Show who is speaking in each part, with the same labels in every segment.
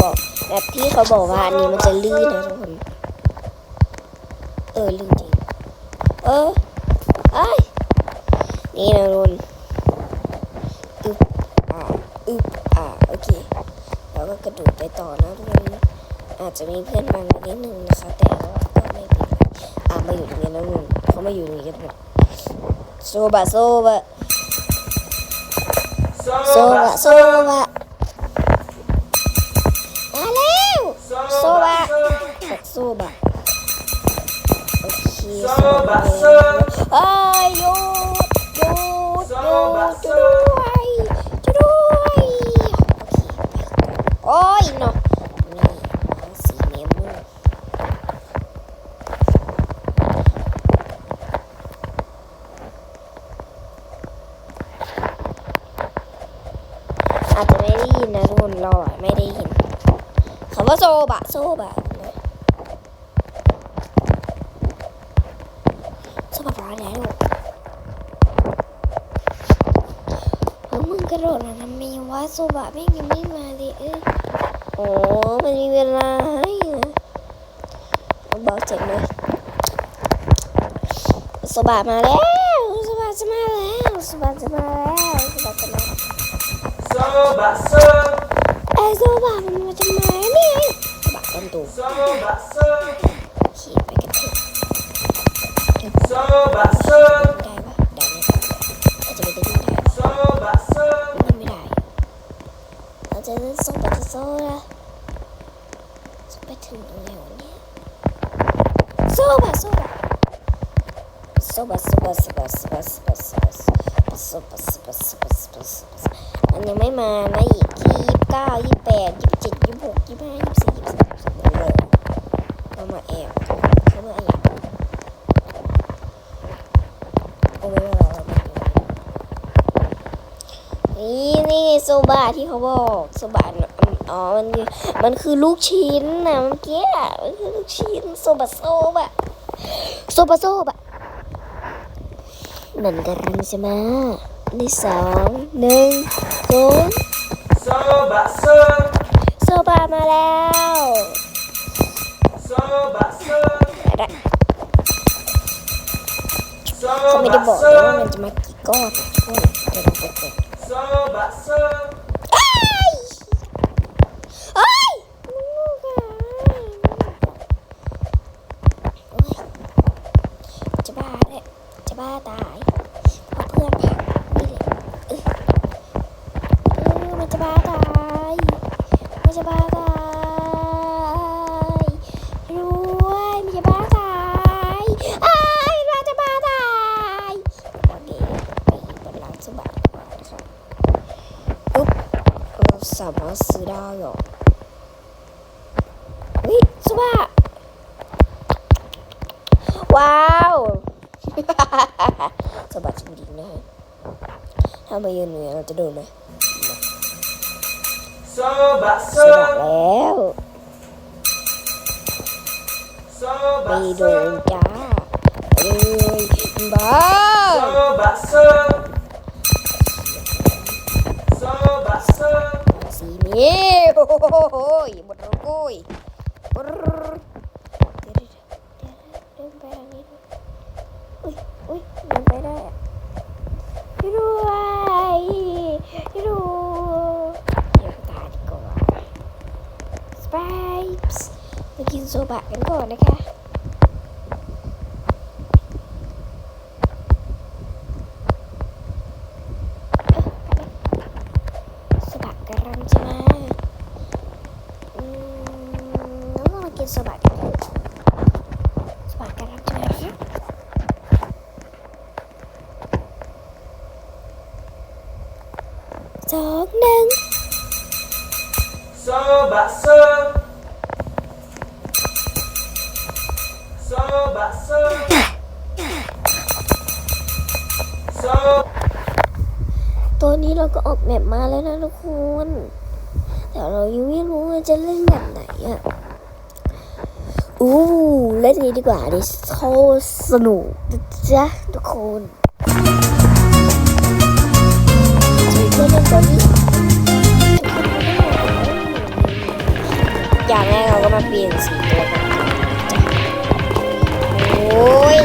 Speaker 1: บอกแบบที่เขาบอกว่าอันนี้มันจะลื่นนะทุกคน เออลื่นจริง เออไอ้นี่นะทุกคนอึบอ่าอึบอ่าโอเคแล้วก็กระโดดไปต่อนะทุกคนอาจจะมีเพื่อนบางนิดนึงนะคะ แต่ก็ไม่เป็นไรอ่ามาอยู่ตรงนี้นะทุกคนเขามาอยู่ตรงนี้กันหมดโซบะโซบะโซบะโซบะ เคโซบะเอ้ยหยุดหยุดหยุดช่วยด้วยช่วยด้วยโอ้ยเนาะนี่สีเนมูอาจจะไม่ได้ยินนะทุกคนเราอะไม่ได้ยินคำว่าโซบะโซบะนะโซบะ ร้อนแล้วแล้วมึงกระโดดมาทำไมวะโซบะแม่งยังไม่มาเลยเอ้ยโอ้มันมีเวลาให้นะเอาเบาเจ็บเลยโซบะมาแล้วโซบะจะมาแล้วโซบะจะมาแล้วโซบะจะมา
Speaker 2: Soba, so,
Speaker 1: ไอ้โซบะมันมาจากไหนเนี่ยโซบะต้นตู
Speaker 2: soba, so,
Speaker 1: ขี่ไปกันเถอะ
Speaker 2: soba, so,
Speaker 1: ได้ปะได้ไหมอา จะไม่ได้ยินได้
Speaker 2: soba, so,
Speaker 1: ยินไม่ได้เราจะเล่นโซบะจะโซละจะไปถึงตรงไหนวะเนี่ยโซบะโซบะโซบะโซบะโซบะโซบะโซบะโซบะโซบะโซบะโซบะโซบะโซะโซบะมันยังไม่มานะอีกยี่สิบเก้ายี่สิบแปดยี่สิบเจ็ดยี่สิบหกยี่สิบห้ายี่สิบสี่ยี่สิบสามสิบเลยเขามาแอบเขามาแอบโอ้ไม่เป็นไรเราไม่เป็นไรนี่นี่ โซบะที่เขาบอกโซบะน่ะอ๋อมันคือมันคือลูกชิ้นนะเมื่อกี้อะมันคือลูกชิ้นโซบะโซบะโซบะโซบะนั่นกำลังจะมาในสองหนึ่งศูนย์
Speaker 2: soba, so,
Speaker 1: โซบะมาแล้ว
Speaker 2: soba, so,
Speaker 1: เขาไม่ได้
Speaker 2: soba,
Speaker 1: บอกเลยว่ามัน
Speaker 2: so,
Speaker 1: จะมากี่ก้อนทุกคนเดี๋ยวเราไปกด 써봤어. สะบัดจริงๆนะฮะถ้ามายืนเหนือเราจะโดนไหมสะบัด
Speaker 2: สะบัด
Speaker 1: แล้วไม่โดนจ้าเอ้ยบ้าสะบัดสะสะบัดสะสีเมียโอ้โหหมดแล้วกุ้ยปร Uy. รวยรวยเดี๋ยวตาดีกว่าสไปส์ไปกินโซบะกันก่อนนะคะโซบะกำลังจะมาอืมเราต้องมากินโซบะกันเถอะโซบะกำลังจะมาแล้ว สองหนึ่ง
Speaker 2: soba, so, soba, so, so,
Speaker 1: ตัวนี้เราก็ออกแบบมาแล้วนะทุกคน แต่เรายังไม่รู้ว่าจะเล่นแบบไหนอะอู้เล่นนี้ดีกว่าดิโคตรสนุกนะจ๊ะทุกคน อย่างแรกเราก็มาเปลี่ยนสีตัวกันโอ้ย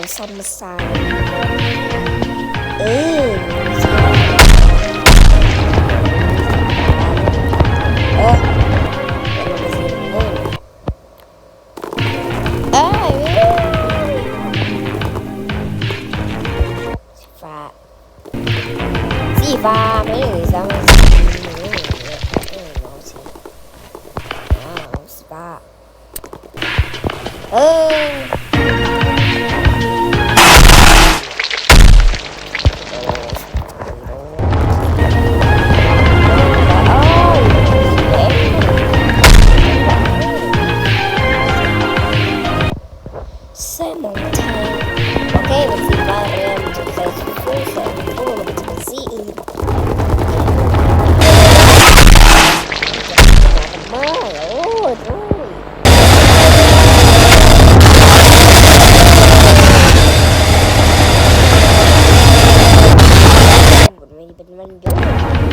Speaker 1: for some sign. Ooh.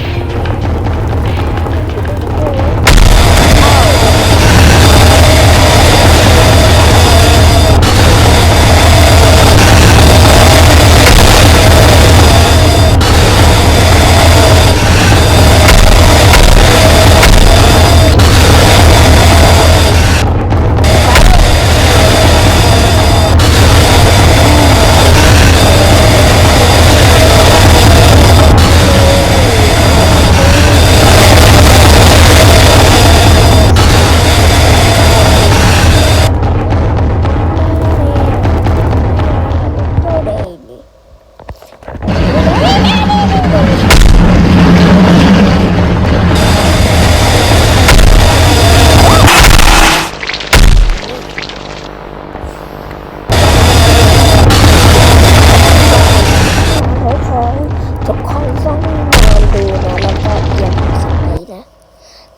Speaker 1: Thank you.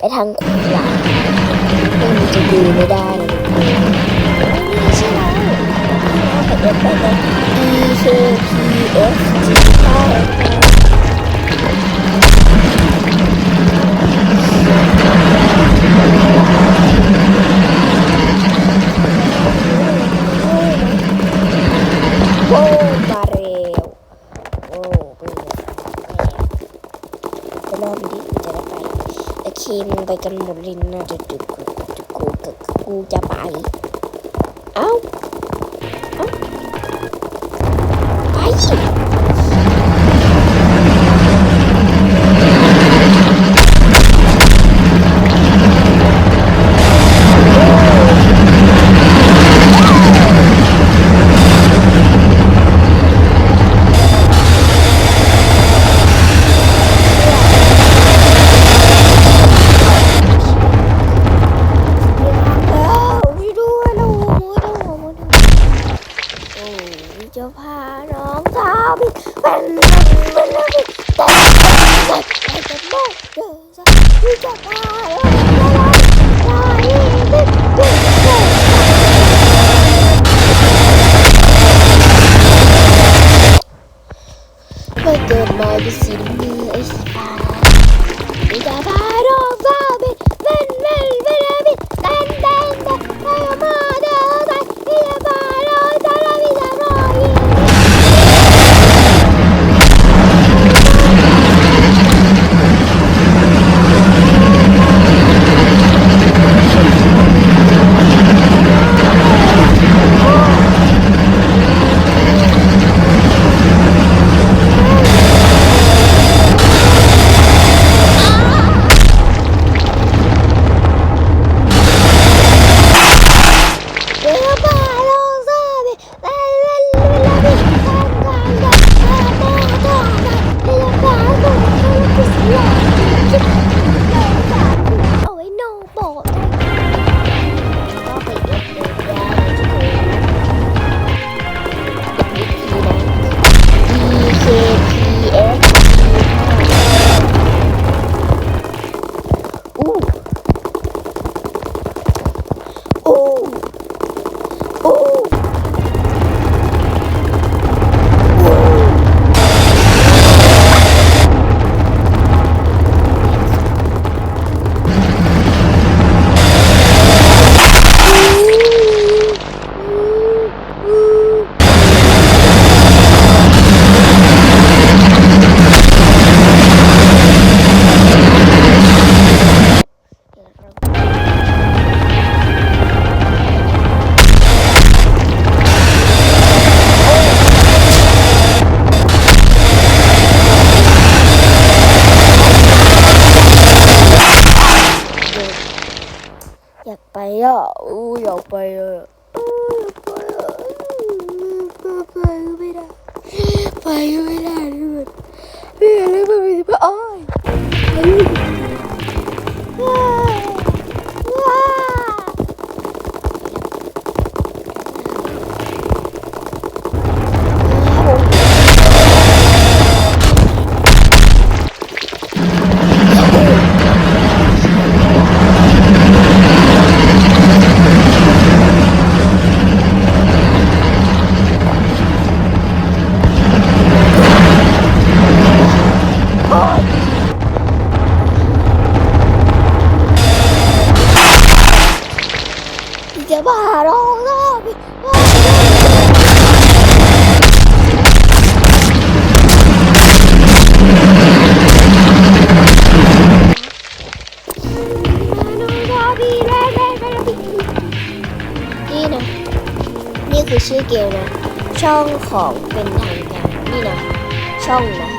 Speaker 1: ไปทางขวาไม่มีจะดูไม่ได้นะทุกคนไม่ใช่แล้วเราไปเอฟไปเอย E K P F G ใช่โอ้มาเร็วโอ้ไปเอดีจะได้ไป เค มันไปกันหมดเลยน่าจะจุดกูจุดกูกูจะไป เอ้า เอ้า ไป ไม่เกิด ไปอะไปไม่ได้ไปไม่ได้ด้วยพี่อะไรไปไม่ได้อ้อย คือชื่อเกมนะ ช่องของเป็นทางการนี่นะ ช่องนะ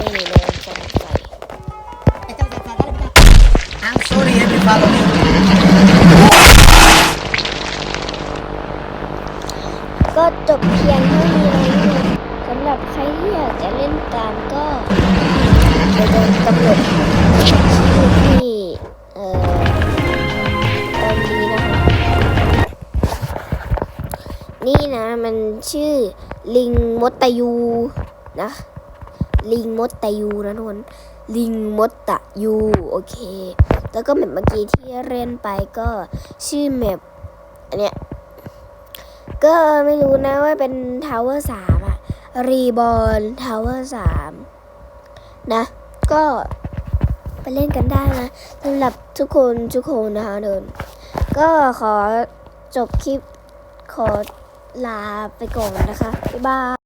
Speaker 1: ช่วยไม่ให้โดนคนใส่
Speaker 3: I'm sorry if you follow me.
Speaker 1: ก็จบเพียงเท่านี้เลยสำหรับใครที่อยากจะเล่นตามก็จะโดนกำหนดชื่อที่เอ่อตอนนี้นะคะนี่นะมันชื่อลิงมดตะยูนะ ลิงมดตะยูนะทุกคนลิงมดตะยูโอเค แล้วก็แบบเมื่อกี้ที่เล่นไปก็ชื่อแมปอันเนี้ยก็ไม่รู้นะว่าเป็นทาวเวอร์สามอะรีบอลทาวเวอร์สามนะ ก็ไปเล่นกันได้นะสำหรับทุกคนทุกคนนะคะเดินก็ขอจบคลิปขอลาไปก่อนนะคะ บ๊ายบาย